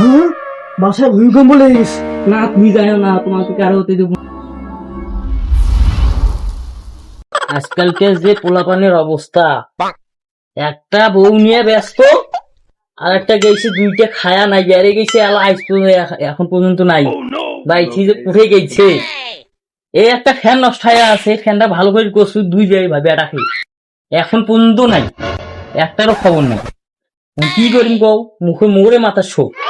হ্যাঁ? বাসায় ভূমিকম্প লেগে গেছে। না তুমি জানো না তোমাকে কারও হতে দেবো? না। আজকালকার যে পোলাপানের অবস্থা। একটা বউ নিয়ে ব্যস্ত আর একটা গেছে দুইটা খায়া নাই গেছে আলা আইস এখন পর্যন্ত নাই। বাইছি যে উঠে গেছে। এই একটা ফ্যান নষ্ট হয়ে আছে ফ্যানটা ভালো করে করছু দুই যাই ভাবে এটা এখন পর্যন্ত নাই একটারও খবর নাই। কি করিম কও? মুখে মোড়ে মাথা শোক।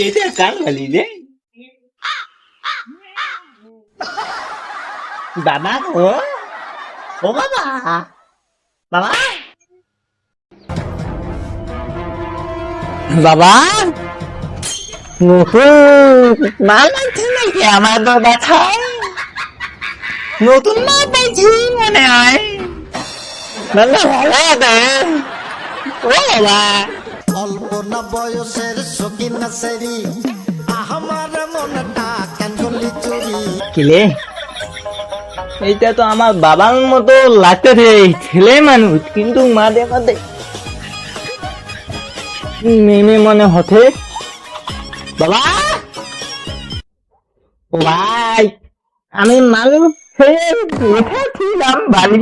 এটা কাল খালি দে বাবা ও ও বাবা বাবা বাবা মাল লাগছে নাকি আমার তো ব্যথা নতুন মাল পাইছি মনে হয় নাহলে ভালো ও বাবা অল্প না বয়সের সকিন সেরি আমার মনটা কাঞ্জলি চুরি কিলে এইটা তো আমার বাবার মতো লাগতে রে ছেলে মানুষ কিন্তু মাঝে মাঝে মেমে মনে হতে বাবা ভাই আমি মানুষ হয়ে উঠেছিলাম বাড়ি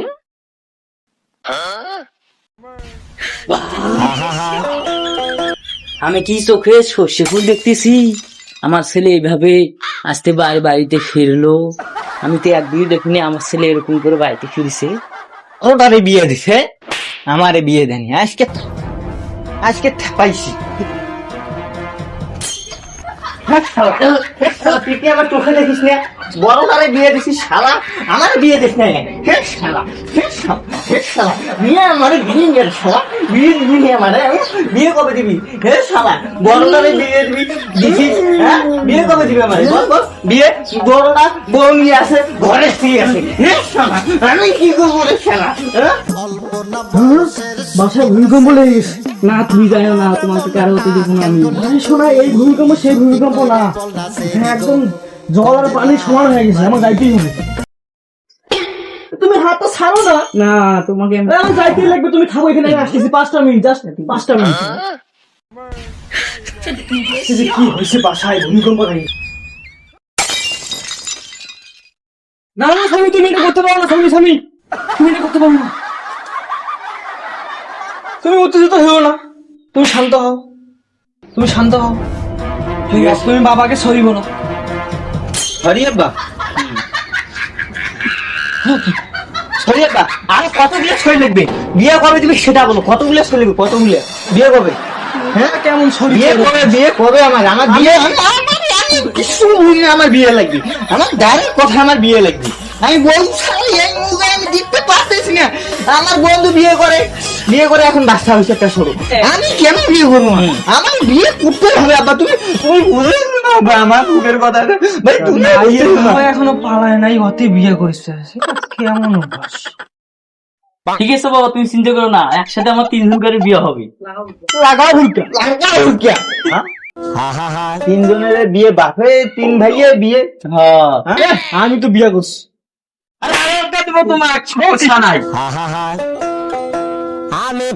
আমি কি চোখে সর্ষে ফুল দেখতেছি? আমার ছেলে এইভাবে আসতে বাড়ি বাড়িতে ফিরলো। আমি তো একদিন দেখিনি, আমার ছেলে এরকম করে বাড়িতে ফিরছে। ওটারে বিয়ে দিছে? আমারে বিয়ে দেনি আজকে আজকে পাইছি কি আমার চোখে দেখিস না? বড় তারে বিয়ে দিছিস শালা? আমার বিয়ে দিস না হে শালা হে শালা হে শালা বিয়ে আমারে বিয়ে নিয়ে শালা? বিয়ে দিবি আমারে? আমি বিয়ে কবে দিবি? হে শালা বড় তারে বিয়ে দিবি দিছিস হ্যাঁ? বিয়ে কবে দিবি আমারে? বল বল বিয়ে? বড়টা বউ নিয়ে আসে ঘরে শুয়ে হে শালা আমি কি করব রে শালা হ্যাঁ? না হ্যাঁ? বাসায় ভূমিকম্প লেগে গেছে। না তুমি জানো না তোমাকে কারও হতে দেবো না আমি। শোনা এই ভূমিকম্প সেই ভূমিকম্প না। হ্যাঁ, একদম জল আর পানি সমান হয়ে গেছে আমার যাইতেই হবে। তুমি হাতটা ছাড়ো না। না তোমাকে আমি- লাগবে তুমি থাকো এখানে আসতেছি পাঁচটা মিনিট জাস্ট পাঁচটা মিনিট। কি হয়েছে বাসায় ভূমিকম্প নেই না না স্বামী তুমি এটা করতে পারো না স্বামী স্বামী। তুমি এটা করতে পারো না। তুমি উত্তেজিত হও না। তুমি শান্ত হও। তুমি শান্ত হও। ঠিক আছে তুমি বাবাকে সরি বলো। সরি আব্বা। সরি আব্বা আর কতগুলো সই লাগবে বিয়ে কবে দিবি সেটা বলো কতগুলো সই লাগবে কতগুলো বিয়ে কবে? হ্যাঁ? কেমন সরি বিয়ে কবে বিয়ে কবে আমার? আমার বিয়ে কিছু বুঝি আমার বিয়ে লাগবে। আমার ডাইরেক্ট কথা আমার বিয়ে লাগবে। আমি বলছি এই মুখে আমি দিতে পারতেছি না। আমার বন্ধু বিয়ে করে। বিয়ে করে এখন বাচ্চা হয়েছে একটা সরু আমি কেন বিয়ে করব? আমার বিয়ে করতে হবে আব্বা। তুমি তুমি বুঝে আমার মুখের কথা ভাই তুমি বিয়ে করো না। এখনও পালায় নাই হতে বিয়ে করেছে। কেমন অভ্যাস? ঠিক আছে বাবা তুমি চিন্তা করো না। একসাথে আমার তিনজন করে বিয়ে হবে। লাগাও ভুলটা লাগাও ভুলটা হ্যাঁ? তিনজনের বিয়ে বাপে তিন ভাইয়ের বিয়ে। হ্যাঁ হ্যাঁ? আমি তো বিয়ে করছি। আরে আরে তোমার সমস্যা নাই আমি